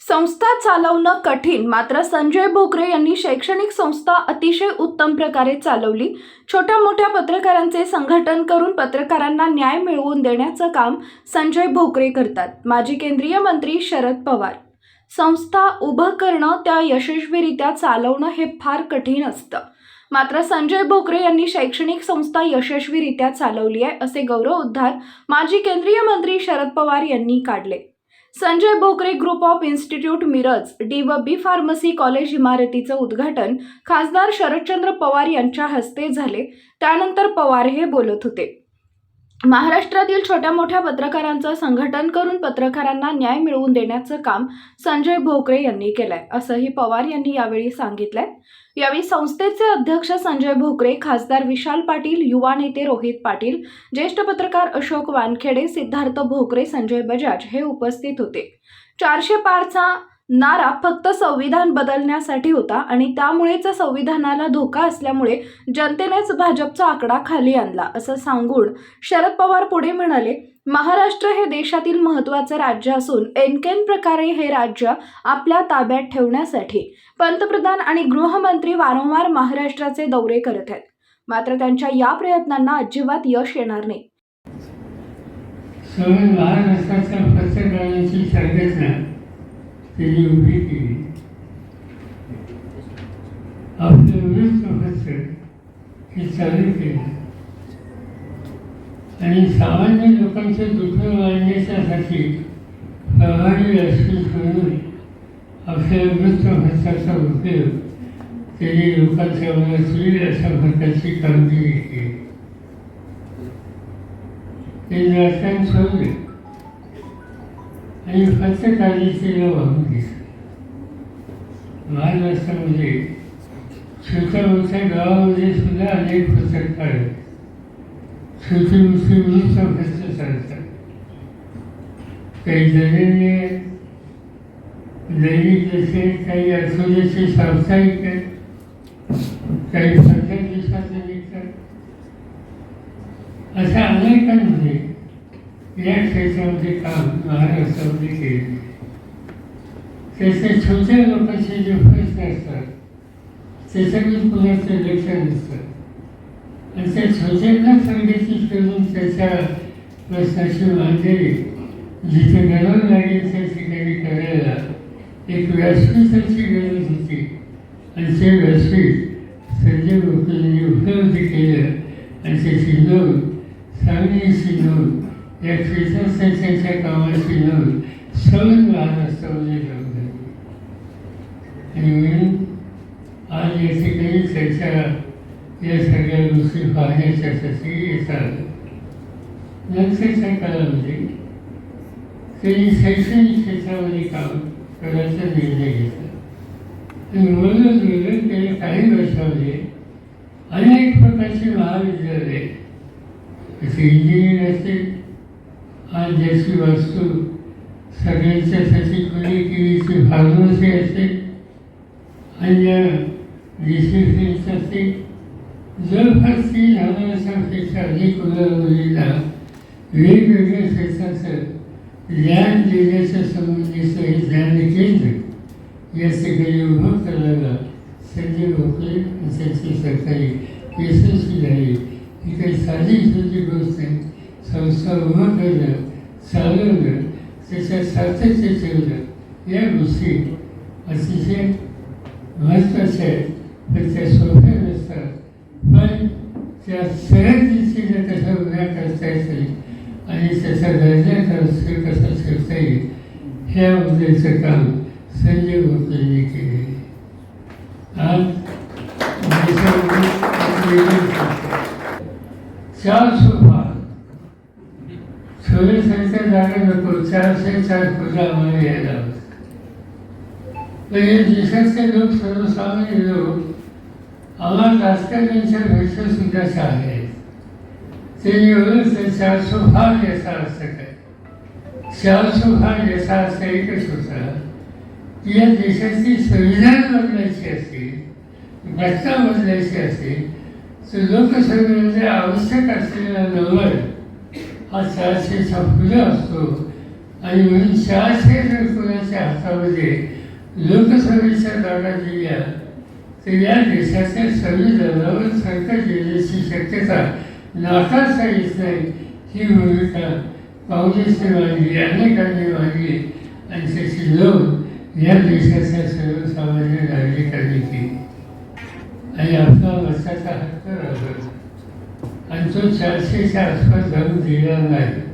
संस्था चालवणं कठीण. मात्र संजय भोकरे यांनी शैक्षणिक संस्था अतिशय उत्तम प्रकारे चालवली. छोट्या मोठ्या पत्रकारांचे संघटन करून पत्रकारांना न्याय मिळवून देण्याचं काम संजय भोकरे करतात. माजी केंद्रीय मंत्री शरद पवार. संस्था उभं करणं त्या यशस्वीरित्या चालवणं हे फार कठीण असतं. मात्र संजय भोकरे यांनी शैक्षणिक संस्था यशस्वीरित्या चालवली आहे असे गौरव उद्धार माजी केंद्रीय मंत्री शरद पवार यांनी काढले. Sanjay Bhokare group of institute Miraj D व बी फार्मसी कॉलेज इमारतीचं उद्घाटन खासदार शरदचंद्र पवार यांच्या हस्ते झाले. त्यानंतर पवार हे बोलत होते. महाराष्ट्रातील छोट्या मोठ्या पत्रकारांचं संघटन करून पत्रकारांना न्याय मिळवून देण्याचं काम संजय भोकरे यांनी केलंय असंही पवार यांनी यावेळी सांगितलंय. यावेळी संस्थेचे अध्यक्ष संजय भोकरे खासदार विशाल पाटील युवा नेते रोहित पाटील ज्येष्ठ पत्रकार अशोक वानखेडे सिद्धार्थ भोकरे संजय बजाज हे उपस्थित होते. चारशे पारचा नारा फक्त संविधान बदलण्यासाठी होता आणि त्यामुळेच संविधानाला धोका असल्यामुळे जनतेनेच भाजपचा आकडा खाली आणला असं सांगून शरद पवार पुढे म्हणाले महाराष्ट्र हे देशातील महत्त्वाचं राज्य असून एनकेन प्रकारे हे राज्य आपल्या ताब्यात ठेवण्यासाठी पंतप्रधान आणि गृहमंत्री वारंवार महाराष्ट्राचे दौरे करत आहेत. मात्र त्यांच्या या प्रयत्नांना अजिबात यश येणार नाही सवय महाराष्ट्राच्या पत्रकारांची संघटना त्यांनी उभी केली आपलं वृत्तपत्र हे चालू केले आणि सामान्य लोकांचे दुःख वाढण्याच्यासाठी प्रभावी राष्ट्रीय करून आपल्या वृत्तपत्राचा उपयोग त्यांनी लोकांच्या मनात होईल अशा प्रकारची कामगिरी केली ते राजकारण सोडले आणि फक्त पत्रकारितेला वाहून दिसत. महाराष्ट्रामध्ये छोट्या मोठ्या गावामध्ये सुद्धा अनेक पत्रकार आहेत. छोटी मोठी वृत्तपत्र चालतात. काही दैनिक दैनिक जसे काही आठवड्याचे साप्ताहिक आहेत काही पंधरा दिवसाचे निघतात अशा अनेकांमध्ये या क्षेत्रामध्ये काम महाराष्ट्रामध्ये केले. त्याचे छोट्या लोकांचे जे प्रश्न असतात कुणाचं लक्ष नसतं आणि त्या छोट्यांना संघटित करून त्याच्या प्रश्नाची मांडणी जिथे गरज लागेल त्या ठिकाणी करायला एक व्यासपीठाची गरज होती. आणि ते व्यासपीठ संजय भोकरेंनी केलं आणि त्याची नोंद सांगलीची नोंद या क्षेत्रसंस्थेच्या आणि आज या ठिकाणी चर्चा या सगळ्या गोष्टी पाहण्याच्यासाठी येतात नंतरच्या काळामध्ये त्यांनी शैक्षणिक क्षेत्रामध्ये काम करायचा निर्णय घेतला आणि म्हणून गेलं गेल्या काही वर्षामध्ये अनेक प्रकारची महाविद्यालये जसे इंजिनियर असेल आज ज्याची वास्तू सगळ्यांच्यासाठी खुली केलीची फार्मसी असेल अन्य डिसिप्लिन्स असतील जवळपास तीन हजारापेक्षा अधिक मुलामुलींना वेगवेगळ्या क्षेत्राचं ज्ञान देण्याच्या संबंधीचं हे ज्ञान केंद्र या ठिकाणी उभं करणं सातत्य या गोष्टी अतिशय महत्त्वाच्या आहेत. पण त्या सोप्या नसतात पण त्या उभ्या करता येतील आणि त्याचा दर्जा कसा कसा ठेवता येईल ह्याबद्दलचं काम संजय भोकरेंनी केले आज चार सोफा सोयीसारख्या चारशे चार खोल्या आम्हाला यायला हवं पण हे देशाचे लोक सर्वसामान्य लोक आम्हाला राजकारण्यांच्या पेक्षा सुद्धा आहे ते एवढंच चारशे फार याचा अर्थ काय? चारशे फार याचा अर्थ एकच होता की या देशाची संविधान बदलायची असेल घटना बदलायची असेल तर लोकसभेमध्ये आवश्यक असलेला नंबर हा चारशेचा फुलं असतो. आणि म्हणून चारशे जर कोणाच्या हातामध्ये लोकसभेच्या जागा दिल्या. तर या देशाच्या संविधानावर संकट येण्याची शक्यता नाकारता येत नाही ही भूमिका काँग्रेसने मांडली अनेकांनी मांडली आणि त्याची लोक या देशाच्या सर्वसामान्य नागरिकांनी केली. आणि आपला वर्षाचा हक्क राहतो आणि तो चारशेच्या आसपास जाऊन नाही.